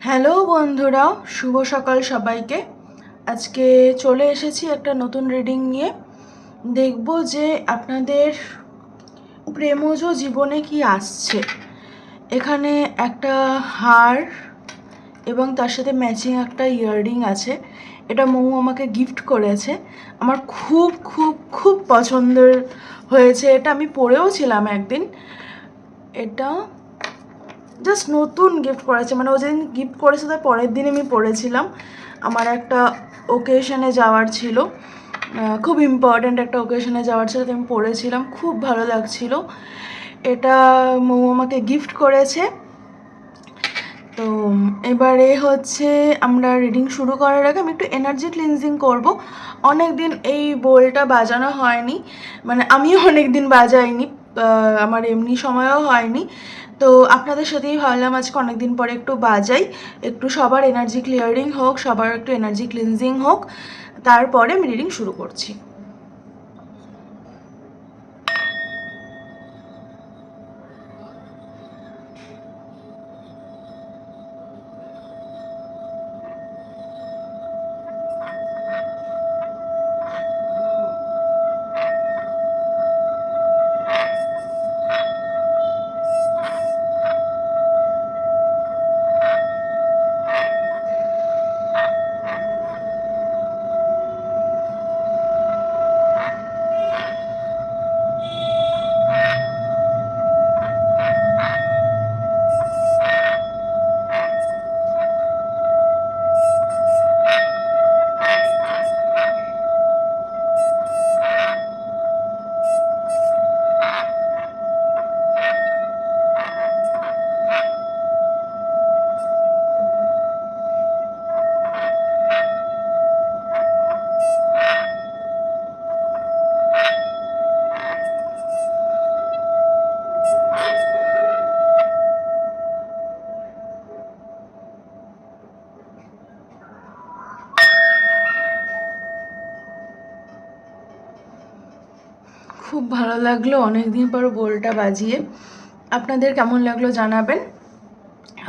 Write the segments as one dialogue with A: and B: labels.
A: Hello বন্ধুরা শুভ সকাল সবাইকে। আজকে চলে এসেছি একটা নতুন রিডিং নিয়ে। দেখব যে আপনাদের প্রেমজ জীবনে কি আসছে। এখানে একটা হার এবং তার সাথে ম্যাচিং একটা ইয়াররিং আছে। এটা মৌ আমাকে গিফট করেছে। আমার খুব খুব খুব পছন্দের হয়েছে। এটা আমি পরেও ছিলাম একদিন। এটা জাস্ট নতুন গিফট করেছে। মানে ও যেদিন গিফট করেছে, তার পরের দিন আমি পড়েছিলাম আমার একটা ওকেশনে যাওয়ার ছিল। খুব ইম্পর্ট্যান্ট একটা ওকেশনে যাওয়ার ছিল আমি পড়েছিলাম, খুব ভালো লাগছিল। এটা মৌ আমাকে গিফট করেছে। তো এবারে হচ্ছে আমরা রিডিং শুরু করার আগে আমি একটু এনার্জি ক্লিনজিং করব। অনেক দিন এই বোলটা বাজানো হয়নি মানে আমিও অনেক দিন বাজাইনি আমার এমনি সময়ও হয়নি। তো আপনাদের সাথেই ভাবলাম আজকে অনেক দিন পরে একটু বাজাই, একটু সবার এনার্জি ক্লিয়ারিং হোক, সবার একটু এনার্জি ক্লিনজিং হোক। তারপরে আমি রিডিং শুরু করছি। খুব ভালো লাগল। অনেক দিন পর বোলটা বাজিয়ে। আপনাদের কেমন লাগল জানাবেন।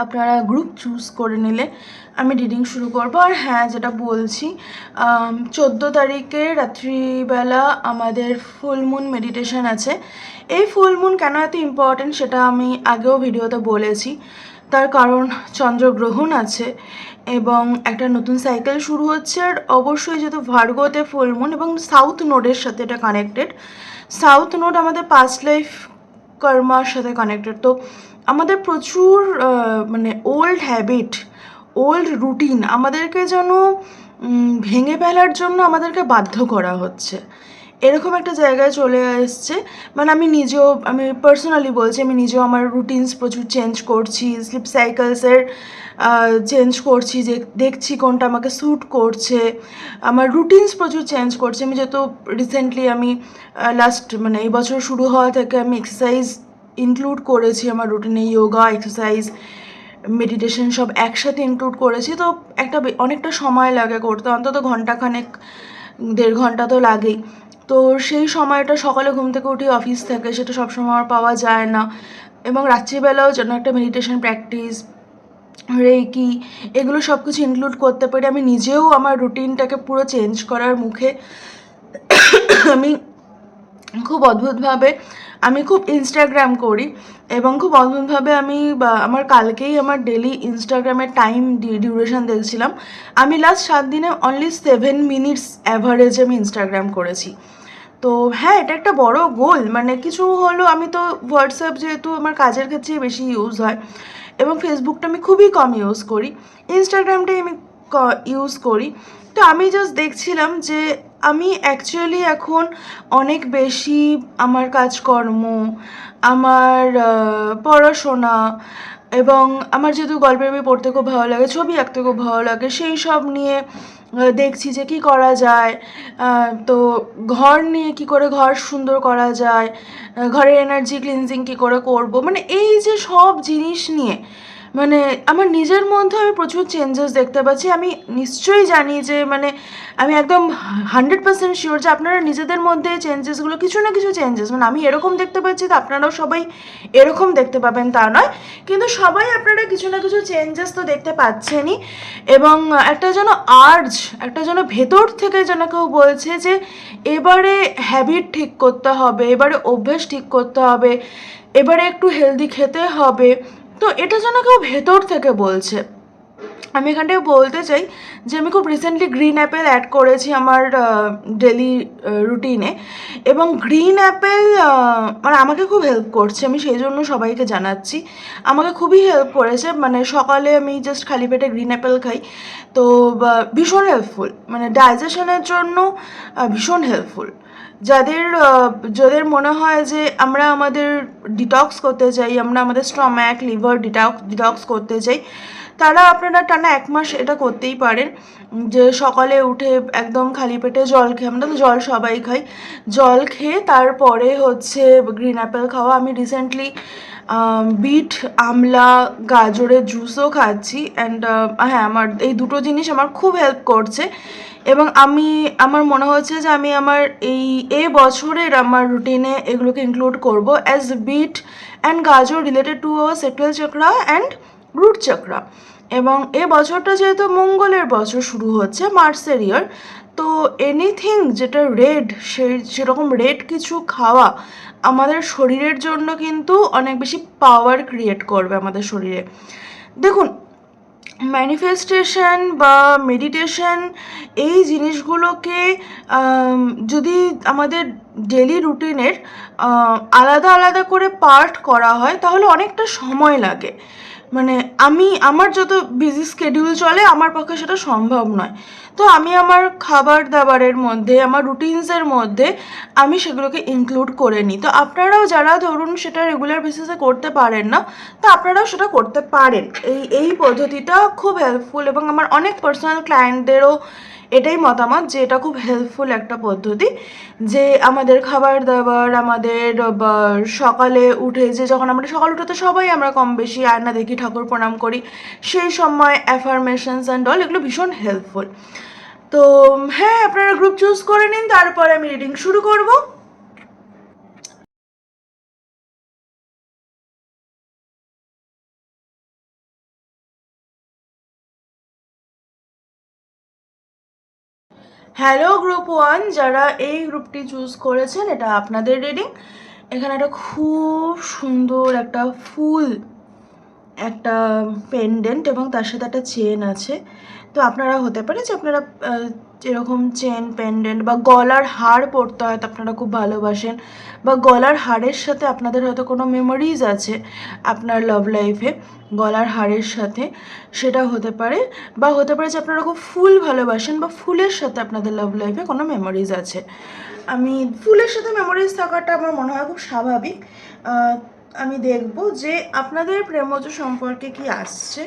A: আপনারা গ্রুপ চুজ করে নিলে আমি রিডিং শুরু করব। আর হ্যাঁ যেটা বলছি চোদ্দ তারিখে রাত্রিবেলা আমাদের ফুল মুন মেডিটেশন আছে। এই ফুল মুন কেন এত ইম্পর্ট্যান্ট সেটা আমি আগেও ভিডিওতে বলেছি। তার কারণ চন্দ্রগ্রহণ আছে এবং একটা নতুন সাইকেল শুরু হচ্ছে। আর অবশ্যই যেহেতু ভার্গোতে ফুল মুন এবং সাউথ নোডের সাথে এটা কানেক্টেড সাউথ নোড আমাদের পাস্ট লাইফ কর্মার সাথে কানেক্টেড তো আমাদের প্রচুর মানে ওল্ড হ্যাবিট ওল্ড রুটিন আমাদেরকে যেন ভেঙে ফেলার জন্য আমাদেরকে বাধ্য করা হচ্ছে। এরকম একটা জায়গায় চলে এসছে মানে আমি নিজেও, আমি পার্সোনালি বলছি, আমি নিজেও আমার রুটিনস প্রচুর চেঞ্জ করছি স্লিপ সাইকেলসের চেঞ্জ করছি, যে দেখছি কোনটা আমাকে স্যুট করছে। আমার রুটিনস প্রচুর চেঞ্জ করছে। আমি যেহেতু রিসেন্টলি আমি লাস্ট মানে এই বছর শুরু হওয়া থেকে আমি এক্সারসাইজ ইনক্লুড করেছি আমার রুটিনে যোগা এক্সারসাইজ মেডিটেশন সব একসাথে ইনক্লুড করেছি। তো একটা অনেকটা সময় লাগে করতে। অন্তত ঘন্টাখানেক, দেড় ঘণ্টা তো লাগেই। তো সেই সময়টা সকালে ঘুম থেকে উঠি অফিস থেকে সেটা সবসময় আর পাওয়া যায় না। এবং রাত্রিবেলাও যেন একটা মেডিটেশন প্র্যাকটিস রেকি এগুলো সব কিছু ইনক্লুড করতে পারি আমি নিজেও আমার রুটিনটাকে পুরো চেঞ্জ করার মুখে আমি খুব অদ্ভুতভাবে আমি খুব ইনস্টাগ্রাম করি এবং খুব অদ্ভুতভাবে আমি আমার কালকেই আমার ডেলি ইনস্টাগ্রামের টাইম ডিউরেশন দেখছিলাম। আমি লাস্ট সাত দিনে অনলি সেভেন মিনিটস অ্যাভারেজ আমি ইনস্টাগ্রাম করেছি। তো হ্যাঁ এটা একটা বড় গোল মানে কিছু হলো আমি তো হোয়াটসঅ্যাপ যেহেতু আমার কাজের ক্ষেত্রে বেশি ইউজ হয় এবং ফেসবুকটা আমি খুবই কম ইউজ করি ইনস্টাগ্রামটাই আমি ইউজ করি। তো আমি জাস্ট দেখছিলাম যে আমি অ্যাকচুয়ালি এখন অনেক বেশি আমার কাজকর্ম, আমার পড়াশোনা এবং আমার যেহেতু গল্পের বই পড়তে খুব ভালো লাগে, ছবি আঁকতে খুব ভালো লাগে, সেই সব নিয়ে দেখছি যে কি করা যায়। তো ঘর নিয়ে কি করে ঘর সুন্দর করা যায় ঘরের এনার্জি ক্লিনজিং কি করে করব? মানে এই যে সব জিনিস নিয়ে মানে আমার নিজের মধ্যে আমি প্রচুর চেঞ্জেস দেখতে পাচ্ছি। আমি নিশ্চয়ই জানি যে মানে আমি একদম হান্ড্রেড পার্সেন্ট শিওর যে আপনারা নিজেদের মধ্যে চেঞ্জেসগুলো কিছু না কিছু চেঞ্জেস মানে আমি এরকম দেখতে পাচ্ছি তো আপনারাও সবাই এরকম দেখতে পাবেন, তা নয়। কিন্তু সবাই আপনারা কিছু না কিছু চেঞ্জেস তো দেখতে পাচ্ছেনই। এবং একটা যেন আর্জ একটা যেন ভেতর থেকে যেন কেউ বলছে যে, এবারে হ্যাবিট ঠিক করতে হবে, এবারে অভ্যেস ঠিক করতে হবে, এবারে একটু হেলদি খেতে হবে। তো এটা যেন কেউ ভেতর থেকে বলছে। আমি এখানটায় বলতে চাই যে আমি খুব রিসেন্টলি গ্রিন অ্যাপেল অ্যাড করেছি আমার ডেলি রুটিনে এবং গ্রিন অ্যাপেল মানে আমাকে খুব হেল্প করছে, আমি সেই জন্য সবাইকে জানাচ্ছি। আমাকে খুবই হেল্প করেছে মানে সকালে আমি জাস্ট খালি পেটে গ্রিন অ্যাপেল খাই। তো ভীষণ হেল্পফুল মানে ডাইজেশনের জন্য ভীষণ হেল্পফুল যাদের যাদের মনে হয় যে আমরা আমাদের ডিটক্স করতে চাই, আমরা আমাদের স্টম্যাক লিভার ডিটক্স ডিটক্স করতে চাই, তারা আপনারা টানা এক মাস এটা করতেই পারেন। যে সকালে উঠে একদম খালি পেটে জল খেয়ে, আমরা তো জল সবাই খাই, জল খেয়ে তারপরে হচ্ছে গ্রিন অ্যাপেল খাওয়া। আমি রিসেন্টলি বিট, আমলা, গাজরের জুসও খাচ্ছি। অ্যান্ড হ্যাঁ আমার এই দুটো জিনিস আমার খুব হেল্প করছে। এবং আমি, আমার মনে হচ্ছে যে আমি আমার এই, এ বছরের আমার রুটিনে এগুলোকে ইনক্লুড করব অ্যাজ বিট অ্যান্ড গাজর related to our sacral chakra and root chakra এবং এ বছরটা যেহেতু মঙ্গলের বছর শুরু হচ্ছে, মার্চের ইয়ার তো এনিথিং যেটা রেড সেই, সেরকম রেড কিছু খাওয়া আমাদের শরীরের জন্য কিন্তু অনেক বেশি পাওয়ার ক্রিয়েট করবে আমাদের শরীরে। দেখুন ম্যানিফেস্টেশন বা মেডিটেশন এই জিনিসগুলোকে যদি আমাদের ডেলি রুটিনের আলাদা আলাদা করে পার্ট করা হয়, তাহলে অনেকটা সময় লাগে। মানে আমি, আমার যত বিজি স্কেডিউল চলে, আমার পক্ষে সেটা সম্ভব নয়। তো আমি আমার খাবার দাবারের মধ্যে, আমার রুটিনসের মধ্যে, আমি সেগুলোকে ইনক্লুড করে নিই। তো আপনারাও যারা ধরুন সেটা রেগুলার বেসিসে করতে পারেন না, তো আপনারাও সেটা করতে পারেন। এই এই পদ্ধতিটা খুব হেল্পফুল এবং আমার অনেক পার্সোনাল ক্লায়েন্টদেরও এটাই মতামত যে এটা খুব হেল্পফুল একটা পদ্ধতি, যে আমাদের খাবার দাবার আমাদের সকালে উঠে যে যখন আমরা, সকাল উঠে তো সবাই আমরা কম বেশি আয়না দেখি, ঠাকুর প্রণাম করি, সেই সময় অ্যাফার্মেশনস অ্যান্ড অল এগুলো ভীষণ হেল্পফুল তো হ্যাঁ আপনারা গ্রুপ চুজ করে নিন, তারপরে আমি রিডিং শুরু করব। হ্যালো গ্রুপ ওয়ান যারা এই গ্রুপটি চুজ করেছেন, এটা আপনাদের রিডিং এখানে একটা খুব সুন্দর একটা ফুল, একটা পেন্ডেন্ট এবং তার সাথে একটা চেন আছে। তো আপনারা হতে পারে যে আপনারা আহ, এরকম চেন পেন্ডেন্ট বা গলার হার পরতে হয়তো আপনারা খুব ভালোবাসেন বা গলার হারের সাথে আপনাদের হয়তো কোনো মেমোরিজ আছে আপনার লাভ লাইফে গলার হারের সাথে সেটা হতে পারে বা হতে পারে যে আপনারা খুব ফুল ভালোবাসেন বা ফুলের সাথে আপনাদের লাভ লাইফে কোনো মেমোরিজ আছে। আমি ফুলের সাথে মেমোরিজ থাকাটা আমার মনে হয় খুব স্বাভাবিক। আমি দেখব যে আপনাদের প্রেমজ সম্পর্কে কি আসছে।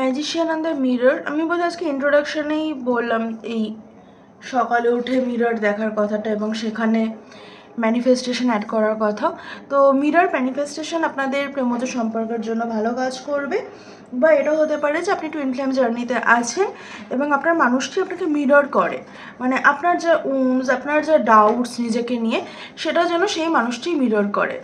A: ম্যাজিশিয়ান অ্যান্ড দ্য মিরর আমি বোধ আজকে ইন্ট্রোডাকশনেই বললাম এই সকালে উঠে মিরর দেখার কথাটা এবং সেখানে ম্যানিফেস্টেশন অ্যাড করার কথা। তো মিরর ম্যানিফেস্টেশন আপনাদের প্রেমজ সম্পর্কের জন্য ভালো কাজ করবে। বা এটা হতে পারে যে আপনি টুইন ফ্লেম জার্নিতে আছেন এবং আপনার মানুষটি আপনাকে মিরর করে। মানে আপনার যা উমস আপনার যা ডাউটস নিজেকে নিয়ে, সেটা যেন সেই মানুষটি মিরর করে।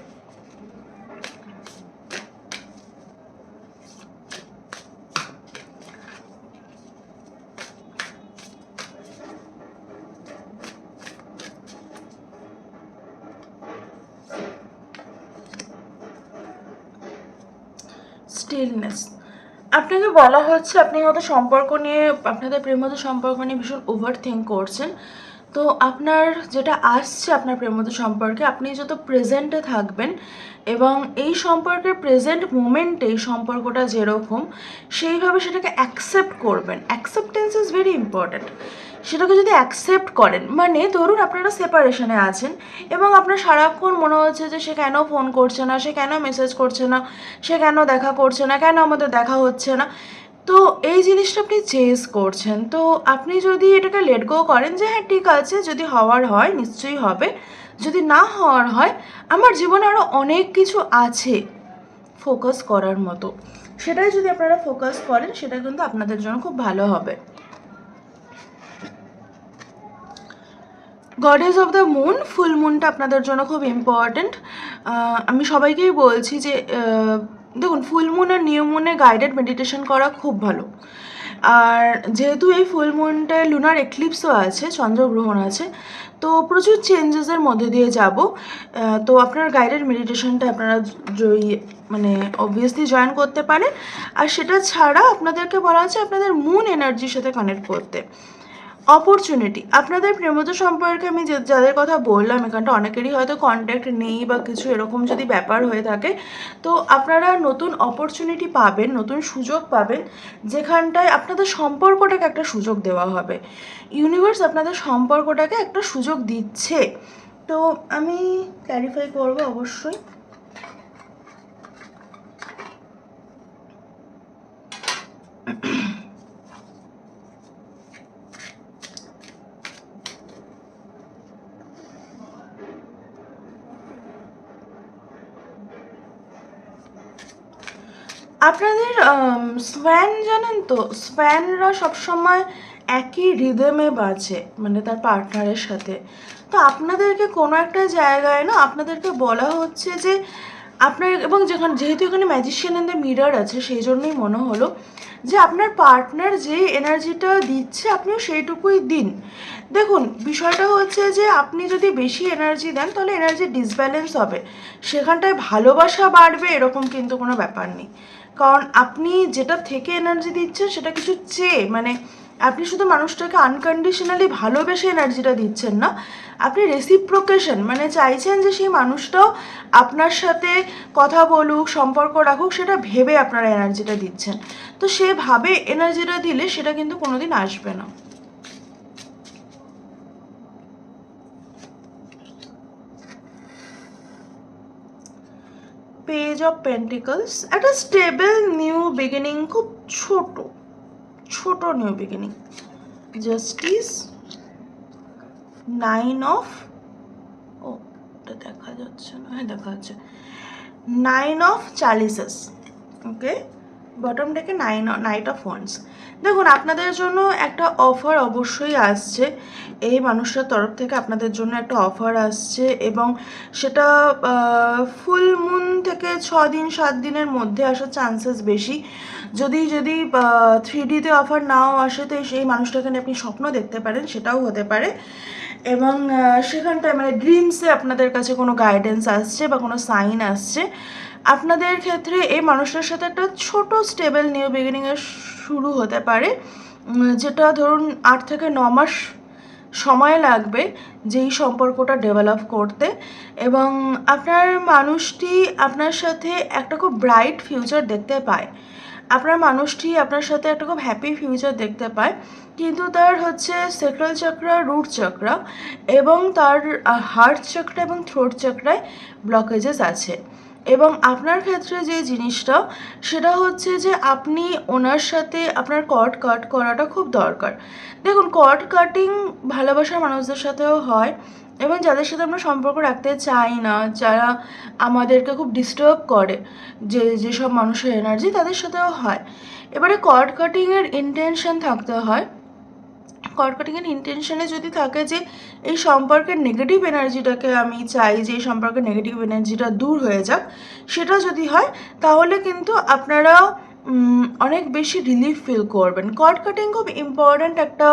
A: স্টিলনেস আপনাকে বলা হচ্ছে আপনি হয়তো সম্পর্ক নিয়ে, আপনাদের প্রেমত সম্পর্ক নিয়ে ভীষণ ওভার থিঙ্ক করছেন। তো আপনার যেটা আসছে আপনার প্রেমত সম্পর্কে, আপনি যত প্রেজেন্টে থাকবেন এবং এই সম্পর্কের প্রেজেন্ট মোমেন্টে সম্পর্কটা যেরকম, সেইভাবে সেটাকে অ্যাকসেপ্ট করবেন। অ্যাকসেপ্টেন্স ইজ ভেরি ইম্পর্ট্যান্ট সেটাকে যদি অ্যাকসেপ্ট করেন মানে ধরুন আপনারা সেপারেশনে আছেন এবং আপনার সারাক্ষণ মনে হচ্ছে যে সে কেন ফোন করছে না, সে কেন মেসেজ করছে না, সে কেন দেখা করছে না, কেন আমাদের দেখা হচ্ছে না, তো এই জিনিসটা আপনি চেস করছেন। তো আপনি যদি এটাকে লেট গো করেন যে হ্যাঁ ঠিক আছে, যদি হওয়ার হয়, নিশ্চয়ই হবে, যদি না হওয়ার হয়, আমার জীবনে আরও অনেক কিছু আছে ফোকাস করার মতো। সেটাই যদি আপনারা ফোকাস করেন, সেটা কিন্তু আপনাদের জন্য খুব ভালো হবে। Goddess of the moon full মুনটা আপনাদের জন্য খুব ইম্পর্ট্যান্ট আমি সবাইকেই বলছি যে দেখুন ফুল মুন আর নিউ মুনে গাইডেড মেডিটেশন করা খুব ভালো। আর যেহেতু এই ফুল মুনটায় লুনার এক্লিপসও আছে, চন্দ্রগ্রহণ আছে, তো প্রচুর চেঞ্জেসের মধ্যে দিয়ে যাব। তো আপনার গাইডেড মেডিটেশনটা আপনারা জয়ী মানে অবভিয়াসলি জয়েন করতে পারেন। আর সেটা ছাড়া আপনাদেরকে বলা হচ্ছে আপনাদের মুন এনার্জির সাথে কানেক্ট করতে। অপরচুনিটি আপনাদের প্রেমত সম্পর্কে আমি যাদের কথা বললাম, এখানটা অনেকেরই হয়তো কন্ট্যাক্ট নেই বা কিছু এরকম যদি ব্যাপার হয়ে থাকে, তো আপনারা নতুন অপরচুনিটি পাবেন, নতুন সুযোগ পাবেন, যেখানটায় আপনাদের সম্পর্কটাকে একটা সুযোগ দেওয়া হবে। ইউনিভার্স আপনাদের সম্পর্কটাকে একটা সুযোগ দিচ্ছে। তো আমি ক্ল্যারিফাই করব অবশ্যই। আপনাদের স্প্যান জানেন তো? স্প্যানরা সবসময় একই রিদমে বাজে মানে তার পার্টনারের সাথে। তো আপনাদেরকে কোনো একটা জায়গায় না, আপনাদেরকে বলা হচ্ছে যে, আপনার এবং যেখানে, যেহেতু এখানে ম্যাজিশিয়ান অ্যান্ড দ্য মিরর আছে, সেই জন্যই মনে হলো যে, আপনার পার্টনার যে এনার্জিটা দিচ্ছে, আপনিও সেইটুকুই দিন। দেখুন, বিষয়টা হচ্ছে যে, আপনি যদি বেশি এনার্জি দেন, তাহলে এনার্জি ডিসব্যালেন্স হবে। সেখানটায় ভালোবাসা বাড়বে, এরকম কিন্তু কোনো ব্যাপার নেই। কারণ আপনি যেটা থেকে এনার্জি দিচ্ছেন সেটা কিছু চেয়ে মানে আপনি শুধু মানুষটাকে আনকন্ডিশনালি ভালোবেসে এনার্জিটা দিচ্ছেন না, আপনি রেসিপ্রোকেশন মানে চাইছেন যে সেই মানুষটাও আপনার সাথে কথা বলুক, সম্পর্ক রাখুক, সেটা ভেবে আপনারা এনার্জিটা দিচ্ছেন। তো সেভাবে এনার্জিটা দিলে সেটা কিন্তু কোনোদিন আসবে না। পেজ অফ পেন্টিকলস একটা স্টেবল নিউ বিগিনিং খুব ছোট ছোট new beginning justice nine of ও দেখা যাচ্ছে না হ্যাঁ দেখা যাচ্ছে। Nine of chalices okay bottom ডেকে নাইন নাইট অফ ওয়ান্স দেখুন, আপনাদের জন্য একটা অফার অবশ্যই আসছে। এই মানুষটার তরফ থেকে আপনাদের জন্য একটা অফার আসছে এবং সেটা ফুল মুন থেকে ছ দিন, সাত দিনের মধ্যে আসার চান্সেস বেশি। যদি যদি থ্রি ডিতে অফার নাও আসে, তো সেই মানুষটাকে নিয়ে আপনি স্বপ্ন দেখতে পারেন, সেটাও হতে পারে। এবং সেখানটায় মানে ড্রিমসে আপনাদের কাছে কোনো গাইডেন্স আসছে বা কোনো সাইন আসছে। আপনাদের ক্ষেত্রে এই মানুষটার সাথে একটা ছোট স্টেবল নিউ বিগিনিংয়ের শুরু হতে পারে যেটা ধরুন আট থেকে ন মাস সময় লাগবে যেই সম্পর্কটা ডেভেলপ করতে। এবং আপনার মানুষটি আপনার সাথে একটা খুব ব্রাইট ফিউচার দেখতে পায়। আপনার মানুষটি আপনার সাথে একটা খুব হ্যাপি ফিউচার দেখতে পায়। কিন্তু তার হচ্ছে সেক্রাল চক্র রুট চক্র এবং তার হার্ট চক্র এবং থ্রোট চক্রায় ব্লকেজেস আছে। এবং আপনার ক্ষেত্রে যে জিনিসটা, সেটা হচ্ছে যে আপনি ওনার সাথে আপনার কট কাট করাটা খুব দরকার। দেখুন কট কাটিং ভালোবাসার মানুষদের সাথেও হয় এবং যাদের সাথে আমরা সম্পর্ক রাখতে চাই না, যারা আমাদেরকে খুব ডিস্টার্ব করে, যে, যেসব মানুষের এনার্জি তাদের সাথেও হয়। এবারে কট কাটিংয়ের ইন্টেনশন থাকতে হয় কট কাটিংয়ের ইন্টেনশনে যদি থাকে যে এই সম্পর্কের নেগেটিভ এনার্জিটাকে আমি চাই, যে এই সম্পর্কের নেগেটিভ এনার্জিটা দূর হয়ে যাক, সেটা যদি হয়, তাহলে কিন্তু আপনারা অনেক বেশি রিলিফ ফিল করবেন। কট কাটিং খুব ইম্পর্ট্যান্ট একটা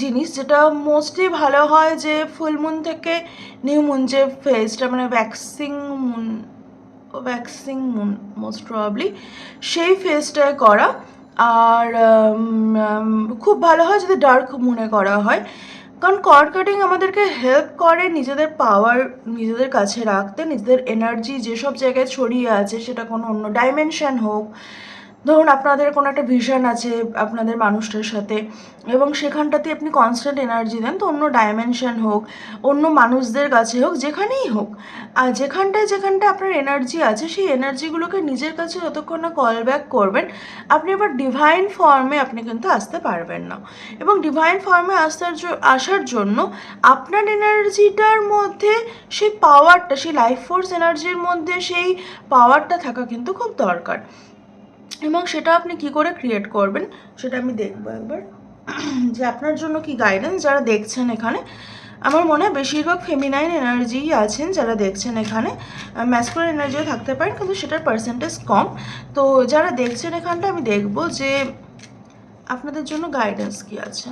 A: জিনিস, যেটা মোস্টলি ভালো হয় যে ফুল মুন থেকে নিউ মুন যে ফেজটা মানে waxing moon waxing moon most probably সেই ফেজটায় করা। আর খুব ভালো হয় যদি ডার্ক মনে করা হয়। কারণ কর্ড কাটিং আমাদেরকে হেল্প করে নিজেদের পাওয়ার নিজেদের কাছে রাখতে, নিজেদের এনার্জি যেসব জায়গায় ছড়িয়ে আছে, সেটা কোনো অন্য ডাইমেনশান হোক ধরুন আপনাদের কোনো একটা ভিশন আছে আপনাদের মানুষটার সাথে, এবং সেখানটাতে আপনি কনস্ট্যান্ট এনার্জি দেন, তো অন্য ডাইমেনশন হোক, অন্য মানুষদের কাছে হোক, যেখানেই হোক, আর যেখানটায় যেখানটায় আপনার এনার্জি আছে, সেই এনার্জিগুলোকে নিজের কাছে যতক্ষণ না কল ব্যাক করবেন, আপনি এবার ডিভাইন ফর্মে আপনি কিন্তু আসতে পারবেন না। এবং ডিভাইন ফর্মে আসার আসার জন্য আপনার এনার্জিটার মধ্যে সেই পাওয়ারটা সেই লাইফ ফোর্স এনার্জির মধ্যে সেই পাওয়ারটা থাকা কিন্তু খুব দরকার। এবং সেটা আপনি কি করে ক্রিয়েট করবেন, সেটা আমি দেখব একবার। যে আপনার জন্য কি গাইডেন্স যারা দেখছেন এখানে, আমার মনে হয় বেশিরভাগ ফেমিনাইন এনার্জিই আছেন যারা দেখছেন এখানে। ম্যাসকুলার এনার্জিও থাকতে পারেন, কিন্তু সেটার পার্সেন্টেজ কম। তো যারা দেখছেন এখানটা, আমি দেখব যে আপনাদের জন্য গাইডেন্স কি আছে।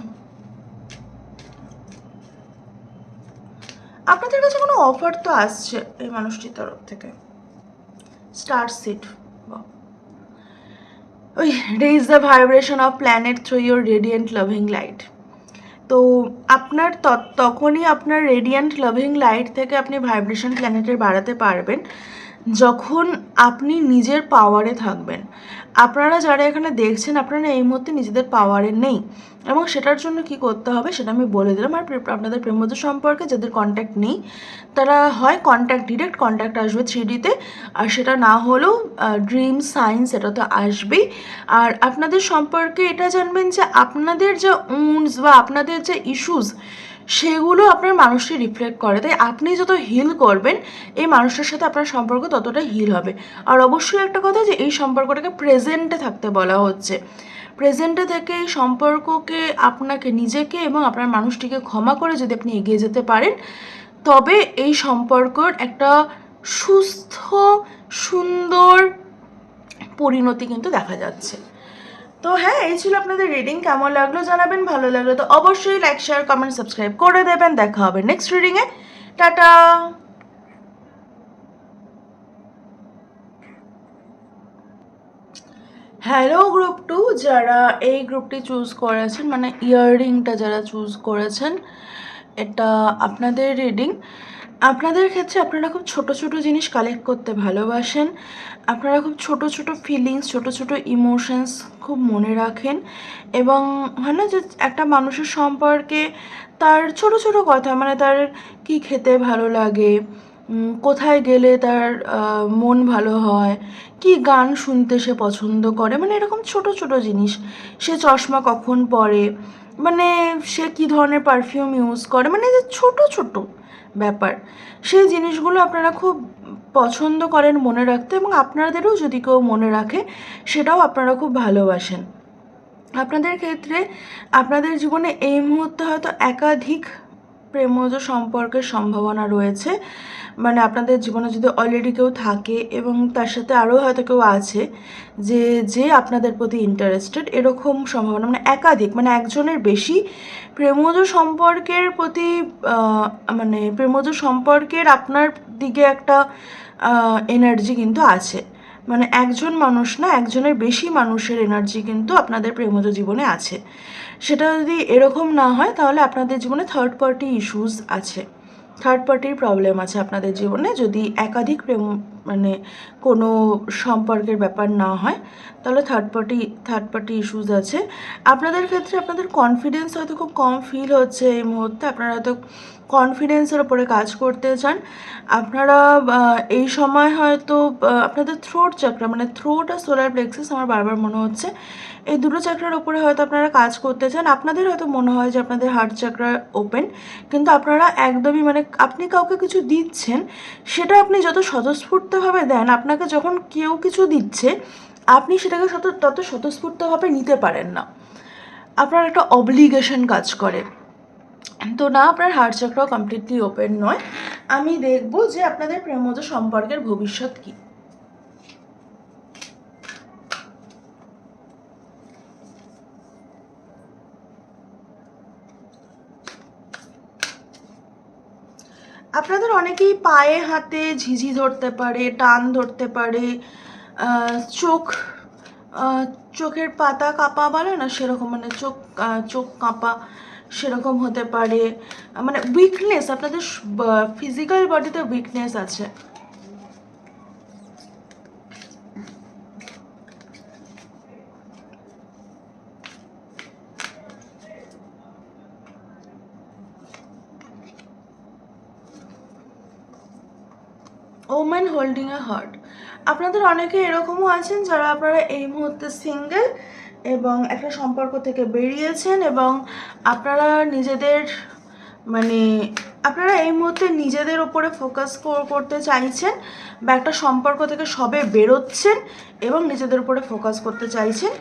A: আপনাদের কাছে কোনো অফার তো আসছে এই মানুষটির তরফ থেকে। স্টার সিট ওই raise the vibration of planet through your radiant loving light তো আপনার তখনই আপনার রেডিয়েন্ট লাভিং লাইট থেকে আপনি ভাইব্রেশন প্ল্যানেটের বাড়াতে পারবেন। যখন আপনি নিজের পাওয়ারে থাকবেন। আপনারা যারা এখানে দেখছেন, আপনারা এই মুহূর্তে নিজেদের পাওয়ারে নেই। এবং সেটার জন্য কি করতে হবে সেটা আমি বলে দিলাম। আর আপনাদের প্রেমজ সম্পর্কে যাদের কন্ট্যাক্ট নেই, তারা হয় কন্ট্যাক্ট ডিরেক্ট কন্ট্যাক্ট আসবে থ্রি ডিতে আর সেটা না হলেও ড্রিম সায়েন্স এটা তো আসবেই। আর আপনাদের সম্পর্কে এটা জানবেন যে আপনাদের যে উন্স বা আপনাদের যে ইস্যুস সেগুলো আপনার মানুষটি রিফ্লেক্ট করে। তাই আপনি যত হিল করবেন, এই মানুষটার সাথে আপনার সম্পর্ক ততটা হিল হবে। আর অবশ্যই একটা কথা যে, এই সম্পর্কটাকে প্রেজেন্টে থাকতে বলা হচ্ছে। প্রেজেন্টে থেকে এই সম্পর্ককে আপনাকে নিজেকে এবং আপনার মানুষটিকে ক্ষমা করে যদি আপনি এগিয়ে যেতে পারেন, তবে এই সম্পর্কর একটা সুস্থ, সুন্দর পরিণতি কিন্তু দেখা যাচ্ছে। তো হ্যাঁ এই ছিল আপনাদের রিডিং কেমন লাগল জানাবেন, ভালো লাগল তো অবশ্যই লাইক শেয়ার কমেন্ট সাবস্ক্রাইব করে দেবেন। দেখা হবে নেক্সট রিডিংয়ে টাটা! হ্যালো গ্রুপ টু যারা এই গ্রুপটি চুজ করেছেন মানে ইয়াররিংটা যারা চুজ করেছেন, এটা আপনাদের রিডিং আপনাদের ক্ষেত্রে আপনারা খুব ছোট ছোট জিনিস কালেক্ট করতে ভালোবাসেন। আপনারা খুব ছোট ছোট ফিলিংস ছোট ছোট ইমোশনস খুব মনে রাখেন। এবং হয় না যে একটা মানুষের সম্পর্কে তার ছোট ছোট কথা মানে তার কি খেতে ভালো লাগে কোথায় গেলে তার মন ভালো হয়, কি গান শুনতে সে পছন্দ করে মানে এরকম ছোট ছোট জিনিস। সে চশমা কখন পরে মানে সে কি ধরনের পারফিউম ইউজ করে মানে যে ছোট ছোট। ব্যাপার। সেই জিনিসগুলো আপনারা খুব পছন্দ করেন মনে রাখতে এবং আপনাদেরও যদি কেউ মনে রাখে, সেটাও আপনারা খুব ভালোবাসেন। আপনাদের ক্ষেত্রে আপনাদের জীবনে এই মুহূর্তে হয়তো একাধিক প্রেমজ সম্পর্কের সম্ভাবনা রয়েছে। মানে আপনাদের জীবনে যদি অলরেডি কেউ থাকে এবং তার সাথে আরও হয়তো কেউ আছে, যে যে আপনাদের প্রতি ইন্টারেস্টেড এরকম সম্ভাবনা মানে একাধিক মানে একজনের বেশি প্রেমজ সম্পর্কের প্রতি মানে প্রেমজ সম্পর্কের আপনার দিকে একটা এনার্জি কিন্তু আছে। মানে একজন মানুষ না, একজনের বেশি মানুষের এনার্জি কিন্তু আপনাদের প্রেমজ জীবনে আছে। সেটা যদি এরকম না হয়, তাহলে আপনাদের জীবনে থার্ড পার্টি ইস্যুস আছে। থার্ড পার্টির প্রবলেম আছে আপনাদের জীবনে যদি একাধিক প্রেম মানে কোনো সম্পর্কের ব্যাপার না হয়। তাহলে third party third party issues আছে। আপনাদের ক্ষেত্রে আপনাদের কনফিডেন্স হয়তো খুব কম ফিল হচ্ছে এই মুহূর্তে। আপনারা হয়তো কনফিডেন্সের ওপরে কাজ করতে চান। আপনারা এই সময় হয়তো আপনাদের থ্রোট চাকরা মানে থ্রোট আর সোলার প্লেক্সাস আমার বারবার মনে হচ্ছে। এই দুটো চাকরার ওপরে হয়তো আপনারা কাজ করতে চান। আপনাদের হয়তো মনে হয় যে আপনাদের হার্ট চাকরা ওপেন কিন্তু আপনারা একদমই মানে আপনি কাউকে কিছু দিচ্ছেন, সেটা আপনি যত স্বতঃস্ফূর্তভাবে দেন। আপনাকে যখন কেউ কিছু দিচ্ছে, আপনি সেটাকে শত, তত স্বতঃস্ফূর্তভাবে নিতে পারেন না। আপনার একটা অবলিগেশন কাজ করে। তো না, আপনার হার্ট চক্র কমপ্লিটলি ওপেন নয়। আমি দেখব যে আপনাদের প্রেমজ সম্পর্কের ভবিষ্যৎ কী। আপনাদের অনেকেই পায়ে হাতে ঝিঝি ধরতে পারে, টান ধরতে পারে চোখ চোখের পাতা কাঁপা বলে না সেরকম মানে চোখ চোখ কাঁপা সেরকম হতে পারে। মানে উইকনেস আপনাদের ফিজিক্যাল বডিতে উইকনেস আছে। Women holding a heart. আপনাদের অনেকে এরকমও আছেন যারা আপনারা এই মুহূর্তে সিঙ্গেল এবং একটা সম্পর্ক থেকে বেরিয়েছেন এবং আপনারা নিজেদের মানে আপনারা এই মুহূর্তে নিজেদের ওপরে ফোকাস করতে চাইছেন বা একটা সম্পর্ক থেকে সবে বেরোচ্ছেন এবং নিজেদের উপরে ফোকাস করতে চাইছেন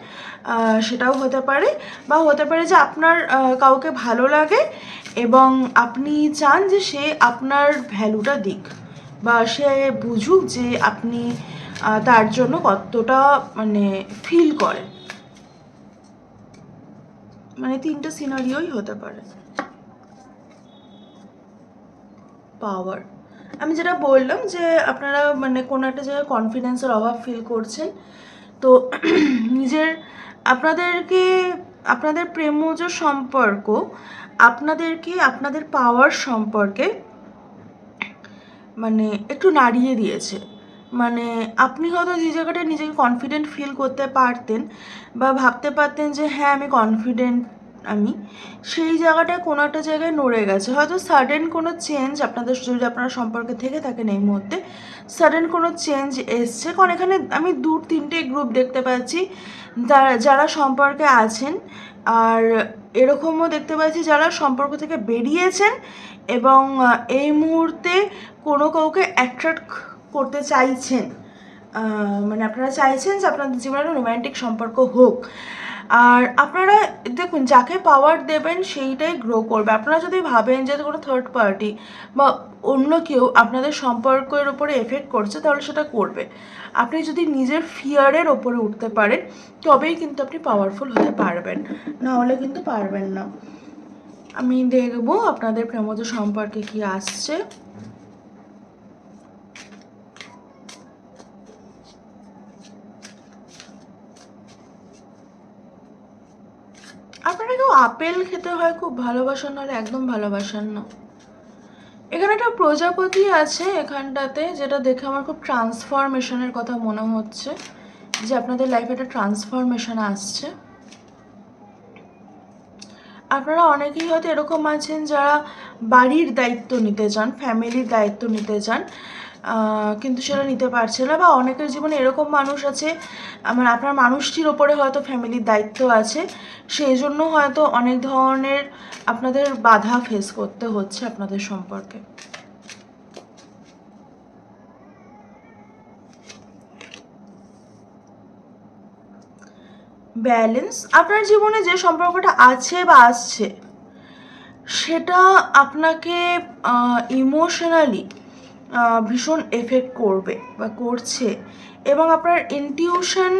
A: সেটাও হতে পারে বা হতে পারে যে আপনার কাউকে ভালো লাগে এবং আপনি চান যে সে আপনার ভ্যালুটা দিক। বা সে বুঝুক যে আপনি তার জন্য কতটা মানে ফিল করেন মানে তিনটে সিনারিওই হতে পারে। পাওয়ার আমি যেটা বললাম যে আপনারা মানে কোনো একটা জায়গায় কনফিডেন্সের অভাব ফিল করছেন, তো নিজের, আপনাদেরকে, আপনাদের প্রেমজ সম্পর্ক, আপনাদেরকে, আপনাদের পাওয়ার সম্পর্কে মানে একটু নাড়িয়ে দিয়েছে। মানে আপনি হয়তো যে জায়গাটায় নিজেকে কনফিডেন্ট ফিল করতে পারতেন বা ভাবতে পারতেন যে হ্যাঁ আমি কনফিডেন্ট আমি। সেই জায়গাটায় কোনো একটা জায়গায় নড়ে গেছে। হয়তো সাডেন কোনো চেঞ্জ আপনাদের যদি আপনারা সম্পর্কে থেকে থাকেন এই মুহূর্তে সাডেন কোনো চেঞ্জ এসছে। কারণ এখানে আমি দু, তিনটে গ্রুপ দেখতে পাচ্ছি। যারা সম্পর্কে আছেন আর এরকমও দেখতে পাচ্ছি যারা সম্পর্ক থেকে বেরিয়েছেন এবং এই মুহূর্তে কোনো কাউকে অ্যাট্রাক্ট করতে চাইছেন মানে আপনারা চাইছেন যে আপনাদের জীবনে একটা রোম্যান্টিক সম্পর্ক হোক। আর আপনারা, দেখুন, যাকে পাওয়ার দেবেন সেইটাই গ্রো করবে। আপনারা যদি ভাবেন যে কোনো থার্ড পার্টি বা অন্য কেউ আপনাদের সম্পর্কের ওপরে এফেক্ট করছে, তাহলে সেটা করবে। আপনি যদি নিজের ফিয়ারের ওপরে উঠতে পারেন, তবেই কিন্তু আপনি পাওয়ারফুল হতে পারবেন। না হলে কিন্তু পারবেন না। আমি দেখব আপনাদের প্রেমজ সম্পর্কে কি আসছে আপনারা কেউ আপেল খেতে হয় খুব ভালোবাসেন নাহলে একদম ভালোবাসেন না। এখানে একটা প্রজাপতি আছে এখানটাতে, যেটা দেখে আমার খুব ট্রান্সফরমেশনের কথা মনে হচ্ছে, যে আপনাদের লাইফে একটা ট্রান্সফরমেশন আসছে। আপনারা অনেকেই হয়তো এরকম আছেন যারা বাড়ির দায়িত্ব নিতে চান ফ্যামিলির দায়িত্ব নিতে চান। কিন্তু সেটা নিতে পারছে না, বা অনেকের জীবনে এরকম মানুষ আছে আমার আপনার মানুষটির ওপরে হয়তো ফ্যামিলির দায়িত্ব আছে সেই জন্য হয়তো অনেক ধরনের আপনাদের বাধা ফেস করতে হচ্ছে আপনাদের সম্পর্কে। ব্যালেন্স আপনার জীবনে যে সম্পর্কটা আছে বা আসছে, সেটা আপনাকে ইমোশনালি ভীষণ এফেক্ট করবে বা করছে। এবং আপনার ইনটিউশন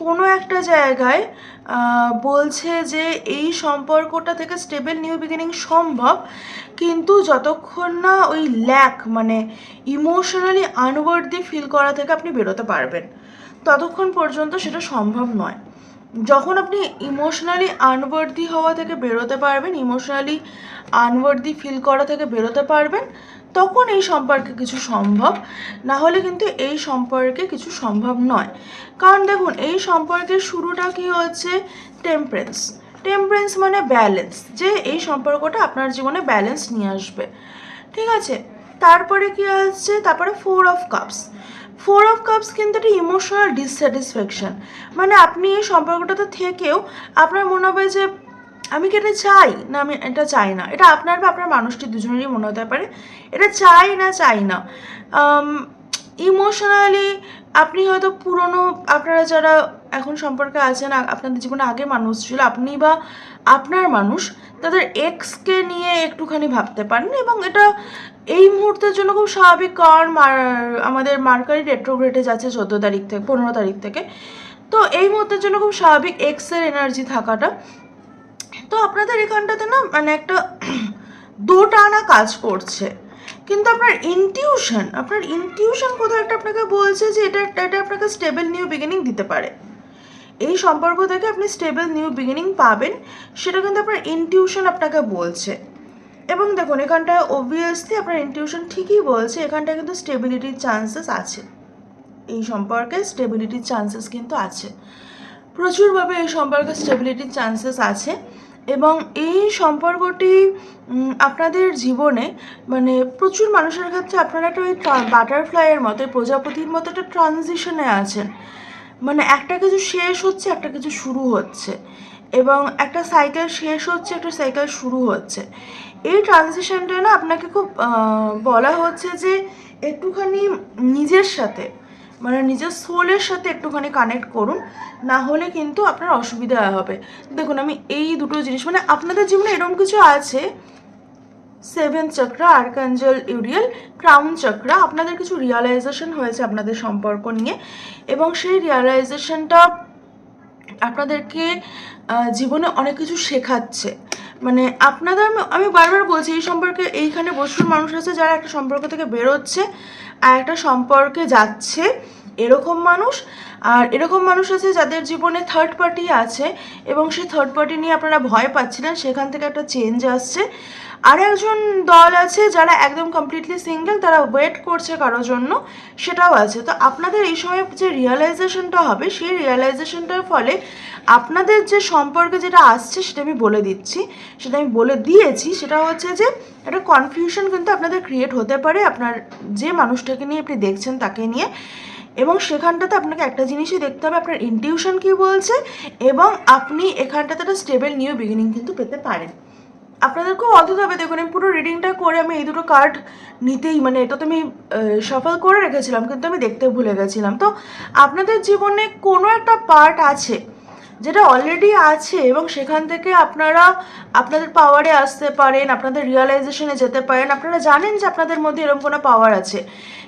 A: কোনো একটা জায়গায় বলছে যে এই সম্পর্কটা থেকে স্টেবল নিউ বিগিনিং সম্ভব, কিন্তু যতক্ষণ না ওই ল্যাক মানে ইমোশনালি আনওয়ার্দি ফিল করা থেকে আপনি বেরোতে পারবেন, ততক্ষণ পর্যন্ত সেটা সম্ভব নয়। যখন আপনি ইমোশনালি আনওয়ার্দি হওয়া থেকে বেরোতে পারবেন ইমোশনালি আনওয়ার্দি ফিল করা থেকে বেরোতে পারবেন, তখন এই সম্পর্কে কিছু সম্ভব। না হলে কিন্তু এই সম্পর্কে কিছু সম্ভব নয়। কারণ দেখুন, এই সম্পর্কের শুরুটা কি হচ্ছে? টেম্পারেন্স টেম্পারেন্স মানে ব্যালেন্স যে এই সম্পর্কটা আপনার জীবনে ব্যালেন্স নিয়ে আসবে। ঠিক আছে? তারপরে কি আসছে? তারপরে four of cups four of cups কিন্তু একটা ইমোশনাল ডিসস্যাটিসফ্যাকশন মানে আপনি এই সম্পর্কটাতে থেকেও আপনার মনে হবে যে, আমি কি এটা চাই? না, আমি এটা চাই না। এটা আপনার বা আপনার মানুষটি দুজনেরই মনে হতে পারে। এটা চাই না চাই না। ইমোশনালি আপনি হয়তো পুরনো, আপনারা যারা এখন সম্পর্কে আছেন আপনাদের জীবনে আগে মানুষ ছিল, আপনি বা আপনার মানুষ, তাদের এক্সকে নিয়ে একটুখানি ভাবতে পারেন এবং এটা এই মুহূর্তের জন্য খুব স্বাভাবিক, কারণ আমাদের মার্কারি রেট্রোগ্রেটে যাচ্ছে চোদ্দ তারিখ থেকে, পনেরো তারিখ থেকে। তো এই মুহূর্তের জন্য খুব স্বাভাবিক এক্সের এনার্জি থাকাটা। তো আপনাদের এখানটাতে না মানে একটা দোটানা কাজ করছে। কিন্তু আপনার ইনটিউশন আপনার ইনটিউশন কোথাও একটা আপনাকে বলছে যে এটা একটা এটা আপনাকে স্টেবল নিউ বিগিনিং দিতে পারে। এই সম্পর্ক থেকে আপনি স্টেবল নিউ বিগিনিং পাবেন, সেটা কিন্তু আপনার ইনটিউশন আপনাকে বলছে। এবং দেখুন, এখানটায় অবভিয়াসলি আপনার ইনটিউশন ঠিকই বলছে, এখানটায় কিন্তু স্টেবিলিটির চান্সেস আছে। এই সম্পর্কে স্টেবিলিটির চান্সেস কিন্তু আছে। প্রচুরভাবে এই সম্পর্কে স্টেবিলিটির চান্সেস আছে এবং এই সম্পর্কটি আপনাদের জীবনে মানে প্রচুর মানুষের ক্ষেত্রে আপনারা একটা ওই বাটারফ্লাইয়ের মতো প্রজাপতির মতো একটা ট্রানজিশনে আছেন। মানে একটা কিছু শেষ হচ্ছে, একটা কিছু শুরু হচ্ছে এবং একটা সাইকেল শেষ হচ্ছে, একটা সাইকেল শুরু হচ্ছে। এই ট্রানজিশনটা না আপনাকে খুব বলা হচ্ছে যে একটুখানি নিজের সাথে মানে নিজের সোলের সাথে একটুখানি কানেক্ট করুন, না হলে কিন্তু আপনার অসুবিধা হবে। দেখুন, আমি এই দুটো জিনিস মানে আপনাদের জীবনে এরকম কিছু আছে সেভেন চক্র আর্কাঞ্জল ইউরিয়াল ক্রাউন চক্র আপনাদের কিছু রিয়ালাইজেশন হয়েছে আপনাদের সম্পর্ক নিয়ে, এবং সেই রিয়ালাইজেশনটা আপনাদেরকে জীবনে অনেক কিছু শেখাচ্ছে। মানে আপনাদের আমি- বারবার বলছি, এই সম্পর্কে এইখানে প্রচুর মানুষ আছে যারা একটা সম্পর্ক থেকে বেরোচ্ছে আর একটা সম্পর্কে যাচ্ছে এরকম মানুষ। আর এরকম মানুষ আছে যাদের জীবনে থার্ড পার্টি আছে এবং সেই থার্ড পার্টি নিয়ে আপনারা ভয় পাচ্ছিলেন, সেখান থেকে একটা চেঞ্জ আসছে। আর একজন দল আছে যারা একদম কমপ্লিটলি সিঙ্গেল তারা ওয়েট করছে কারোর জন্য, সেটাও আছে। তো আপনাদের এই সময় যে রিয়েলাইজেশনটা হবে, সেই রিয়েলাইজেশনটার ফলে আপনাদের যে সম্পর্কে যেটা আসছে, সেটা আমি বলে দিচ্ছি। সেটা আমি বলে দিয়েছি, সেটা হচ্ছে যে একটা কনফিউশন কিন্তু আপনাদের ক্রিয়েট হতে পারে। আপনার যে মানুষটাকে নিয়ে আপনি দেখছেন, তাকে নিয়ে। এবং সেখানটাতে আপনাকে একটা জিনিসই দেখতে হবে, আপনার ইনটিউশন কী বলছে, এবং আপনি এখানটাতে একটা স্টেবল নিউ বিগিনিং কিন্তু পেতে পারেন। আপনাদের খুব অদ্ভুত হবে, দেখুন, আমি পুরো রিডিংটা করে আমি এই দুটো কার্ড নিতেই মানে এটা তো আমি সফল করে রেখেছিলাম, কিন্তু আমি দেখতে ভুলে গেছিলাম। তো আপনাদের জীবনে কোনো একটা পার্ট আছে যেটা অলরেডি আছে এবং সেখান থেকে আপনারা আপনাদের পাওয়ারে আসতে পারেন, আপনাদের রিয়েলাইজেশনে যেতে পারেন, আপনারা জানেন যে আপনাদের মধ্যে এরকম কোনো পাওয়ার আছে।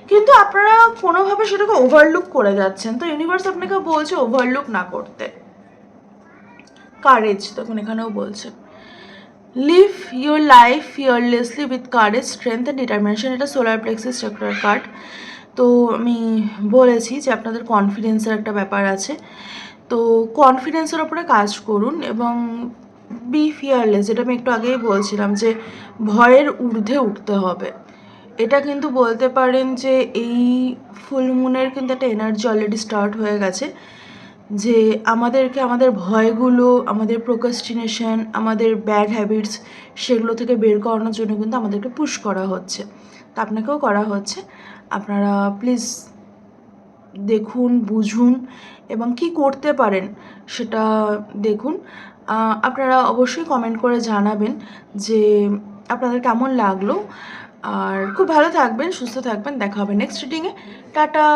A: কিন্তু আপনারা কোনোভাবে সেটাকে ওভারলুক করে যাচ্ছেন। তো ইউনিভার্স আপনাকে বলছে ওভারলুক না করতে। কারেজ তখন এখানেও বলছে। Live your life fearlessly with courage strength and determination এটা সোলার প্লেক্সিস চক্রার কার্ড তো আমি বলেছি যে আপনাদের কনফিডেন্সের একটা ব্যাপার আছে। তো কনফিডেন্সের ওপরে কাজ করুন এবং বি ফিয়ারলেস যেটা আমি একটু আগেই বলছিলাম যে ভয়ের ঊর্ধ্বে উঠতে হবে। এটা কিন্তু বলতে পারেন যে এই ফুলমুনের কিন্তু একটা এনার্জি অলরেডি স্টার্ট হয়ে গেছে। যে আমাদেরকে আমাদের ভয়গুলো, আমাদের প্রোকাস্টিনেশন আমাদের ব্যাড হ্যাবিটস সেগুলো থেকে বের করানোর জন্য কিন্তু আমাদেরকে পুশ করা হচ্ছে। তা আপনাকেও করা হচ্ছে। আপনারা প্লিজ দেখুন, বুঝুন এবং কি করতে পারেন সেটা দেখুন। আপনারা অবশ্যই কমেন্ট করে জানাবেন যে আপনাদের কেমন লাগল। আর খুব ভালো থাকবেন, সুস্থ থাকবেন। দেখা হবে নেক্সট রিডিংয়ে টাটা!